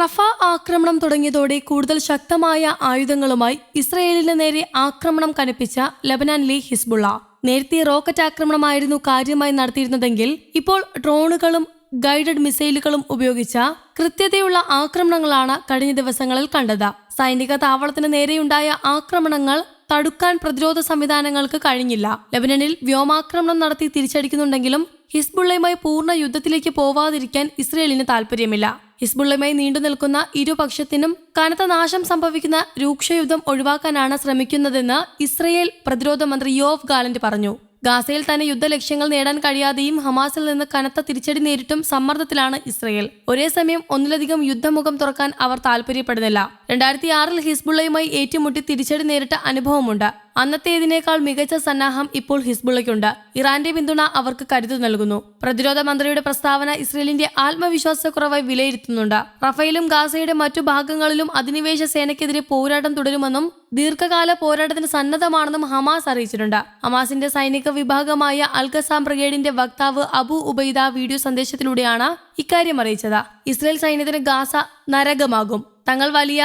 റഫ ആക്രമണം തുടങ്ങിയതോടെ കൂടുതൽ ശക്തമായ ആയുധങ്ങളുമായി ഇസ്രയേലിന് നേരെ ആക്രമണം കനപ്പിച്ച ലബനാനിലെ ഹിസ്ബുള്ള. നേരത്തെ റോക്കറ്റ് ആക്രമണമായിരുന്നു കാര്യമായി നടത്തിയിരുന്നതെങ്കിൽ ഇപ്പോൾ ഡ്രോണുകളും ഗൈഡഡ് മിസൈലുകളും ഉപയോഗിച്ച കൃത്യതയുള്ള ആക്രമണങ്ങളാണ് കഴിഞ്ഞ ദിവസങ്ങളിൽ കണ്ടത്. സൈനിക താവളത്തിന് നേരെയുണ്ടായ ആക്രമണങ്ങൾ തടുക്കാൻ പ്രതിരോധ സംവിധാനങ്ങൾക്ക് കഴിഞ്ഞില്ല. ലബനനിൽ വ്യോമാക്രമണം നടത്തി തിരിച്ചടിക്കുന്നുണ്ടെങ്കിലും ഹിസ്ബുള്ളയുമായി പൂർണ യുദ്ധത്തിലേക്ക് പോവാതിരിക്കാൻ ഇസ്രയേലിന് താൽപ്പര്യമില്ല. ഹിസ്ബുള്ളയുമായി നീണ്ടു നിൽക്കുന്ന ഇരുപക്ഷത്തിനും കനത്ത നാശം സംഭവിക്കുന്ന രൂക്ഷയുദ്ധം ഒഴിവാക്കാനാണ് ശ്രമിക്കുന്നതെന്ന് ഇസ്രയേൽ പ്രതിരോധ മന്ത്രി യോഫ് ഗാലന്റ് പറഞ്ഞു. ഗാസയിൽ തന്നെ യുദ്ധലക്ഷ്യങ്ങൾ നേടാൻ കഴിയാതെയും ഹമാസിൽ നിന്ന് കനത്ത തിരിച്ചടി നേരിട്ടും സമ്മർദ്ദത്തിലാണ് ഇസ്രയേൽ. ഒരേ സമയം ഒന്നിലധികം യുദ്ധമുഖം തുറക്കാൻ അവർ താൽപര്യപ്പെടുന്നില്ല. രണ്ടായിരത്തി ആറിൽ ഹിസ്ബുള്ളയുമായി ഏറ്റുമുട്ടി തിരിച്ചടി നേരിട്ട അനുഭവമുണ്ട്. അന്നത്തേതിനേക്കാൾ മികച്ച സന്നാഹം ഇപ്പോൾ ഹിസ്ബുള്ളയ്ക്കുണ്ട്. ഇറാന്റെ പിന്തുണ അവർക്ക് കരുത്തു നൽകുന്നു. പ്രതിരോധ മന്ത്രിയുടെ പ്രസ്താവന ഇസ്രയേലിന്റെ ആത്മവിശ്വാസക്കുറവായി വിലയിരുത്തുന്നുണ്ട്. റഫേലും ഗാസയുടെ മറ്റു ഭാഗങ്ങളിലും അധിനിവേശ സേനയ്ക്കെതിരെ പോരാട്ടം തുടരുമെന്നും ദീർഘകാല പോരാട്ടത്തിന് സന്നദ്ധമാണെന്നും ഹമാസ് അറിയിച്ചിട്ടുണ്ട്. ഹമാസിന്റെ സൈനിക വിഭാഗമായ അൽഖസാം ബ്രിഗേഡിന്റെ വക്താവ് അബു ഉബൈദ വീഡിയോ സന്ദേശത്തിലൂടെയാണ് ഇക്കാര്യം അറിയിച്ചത്. ഇസ്രയേൽ സൈന്യത്തിന് ഗാസ നരകമാകും. തങ്ങൾ വലിയ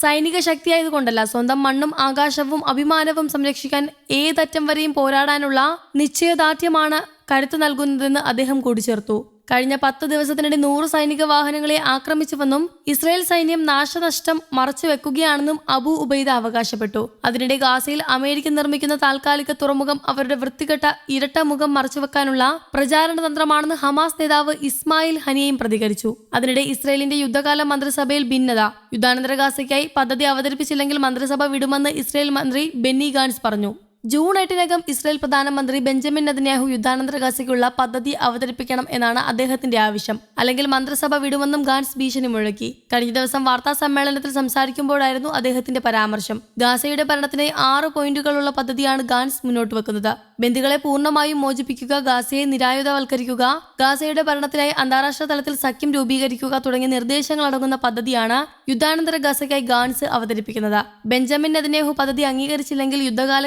സൈനിക ശക്തിയായതുകൊണ്ടല്ല. സ്വന്തം മണ്ണും ആകാശവും അഭിമാനവും സംരക്ഷിക്കാൻ ഏതറ്റം വരെയും പോരാടാനുള്ള നിശ്ചയദാർഢ്യമാണ് കരുത്തു നൽകുന്നതെന്ന് അദ്ദേഹം കൂട്ടിച്ചേർത്തു. കഴിഞ്ഞ പത്ത് ദിവസത്തിനിടെ നൂറ് സൈനിക വാഹനങ്ങളെ ആക്രമിച്ചുവെന്നും ഇസ്രായേൽ സൈന്യം നാശനഷ്ടം മറച്ചുവെക്കുകയാണെന്നും അബു ഉബൈദ അവകാശപ്പെട്ടു. അതിനിടെ ഗാസയിൽ അമേരിക്ക നിർമ്മിക്കുന്ന താൽക്കാലിക തുറമുഖം അവരുടെ വൃത്തികെട്ട ഇരട്ട മുഖം മറച്ചുവെക്കാനുള്ള പ്രചാരണ തന്ത്രമാണെന്ന് ഹമാസ് നേതാവ് ഇസ്മായിൽ ഹനിയയും പ്രതികരിച്ചു. അതിനിടെ ഇസ്രായേലിന്റെ യുദ്ധകാല മന്ത്രിസഭയിൽ ഭിന്നത. യുദ്ധാനന്തര ഗാസയ്ക്കായി പദ്ധതി അവതരിപ്പിച്ചില്ലെങ്കിൽ മന്ത്രിസഭ വിടുമെന്ന് ഇസ്രായേൽ മന്ത്രി ബെന്നി ഗാൻസ് പറഞ്ഞു. ജൂൺ എട്ടിനകം ഇസ്രായേൽ പ്രധാനമന്ത്രി ബെഞ്ചമിൻ നെതന്യാഹു യുദ്ധാനന്തര ഗാസയ്ക്കുള്ള പദ്ധതി അവതരിപ്പിക്കണം എന്നാണ് അദ്ദേഹത്തിന്റെ ആവശ്യം. അല്ലെങ്കിൽ മന്ത്രിസഭ വിടുമെന്നും ഗാൻസ് ഭീഷണി മുഴക്കി. കഴിഞ്ഞ ദിവസം വാർത്താ സമ്മേളനത്തിൽ സംസാരിക്കുമ്പോഴായിരുന്നു അദ്ദേഹത്തിന്റെ പരാമർശം. ഗാസയുടെ ഭരണത്തിനായി ആറ് പോയിന്റുകളുള്ള പദ്ധതിയാണ് ഗാൻസ് മുന്നോട്ട് വെക്കുന്നത്. ബന്ദികളെ പൂർണമായും മോചിപ്പിക്കുക ഗാസയെ നിരായുധവൽക്കരിക്കുക ഗാസയുടെ ഭരണത്തിനായി അന്താരാഷ്ട്ര തലത്തിൽ സഖ്യം രൂപീകരിക്കുക തുടങ്ങിയ നിർദ്ദേശങ്ങൾ അടങ്ങുന്ന പദ്ധതിയാണ് യുദ്ധാനന്തര ഗാസയ്ക്കായി ഗാൻസ് അവതരിപ്പിക്കുന്നത്. ബെഞ്ചമിൻ നെതന്യാഹു പദ്ധതി അംഗീകരിച്ചില്ലെങ്കിൽ യുദ്ധകാല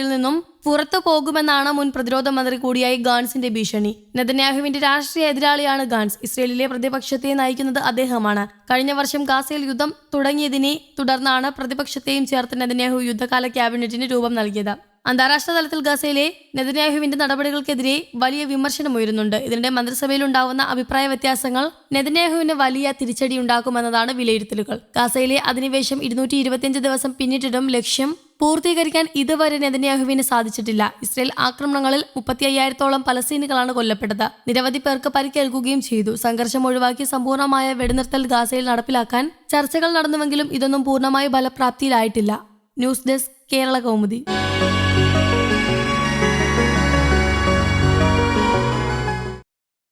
ക്യാബിനറ്റിൽ നിന്നും പുറത്തു പോകുമെന്നാണ് മുൻ പ്രതിരോധ മന്ത്രി കൂടിയായി ഗാൻസിന്റെ ഭീഷണി. നെതന്യാഹുവിന്റെ രാഷ്ട്രീയ എതിരാളിയാണ് ഗാൻസ്. ഇസ്രയേലിലെ പ്രതിപക്ഷത്തെ നയിക്കുന്നത് അദ്ദേഹമാണ്. കഴിഞ്ഞ വർഷം ഗാസയിൽ യുദ്ധം തുടങ്ങിയതിനെ തുടർന്നാണ് പ്രതിപക്ഷത്തെയും ചേർത്ത് നെതന്യാഹു യുദ്ധകാല ക്യാബിനറ്റിന് രൂപം നൽകിയത്. അന്താരാഷ്ട്ര തലത്തിൽ ഗസയിലെ നെതന്യാഹുവിന്റെ നടപടികൾക്കെതിരെ വലിയ വിമർശനം ഉയരുന്നുണ്ട്. ഇതിനിടെ മന്ത്രിസഭയിൽ ഉണ്ടാവുന്ന അഭിപ്രായ വ്യത്യാസങ്ങൾ നെതന്യാഹുവിന് വലിയ തിരിച്ചടി ഉണ്ടാക്കുമെന്നതാണ് വിലയിരുത്തലുകൾ. ഗസയിലെ അധിനിവേശം ഇരുന്നൂറ്റി ദിവസം പിന്നിട്ടിടും ലക്ഷ്യം പൂർത്തീകരിക്കാൻ ഇതുവരെ നെതന്യാഹുവിന് സാധിച്ചിട്ടില്ല. ഇസ്രയേൽ ആക്രമണങ്ങളിൽ മുപ്പത്തി അയ്യായിരത്തോളം പലസ്തീനുകളാണ് കൊല്ലപ്പെട്ടത്. നിരവധി പേർക്ക് പരിക്കേൽക്കുകയും ചെയ്തു. സംഘർഷം ഒഴിവാക്കി സമ്പൂർണമായ വെടിനിർത്തൽ ഗാസയിൽ നടപ്പിലാക്കാൻ ചർച്ചകൾ നടന്നുവെങ്കിലും ഇതൊന്നും പൂർണമായി ഫലപ്രാപ്തിയിലായിട്ടില്ല. News desk Kerala Kaumudi.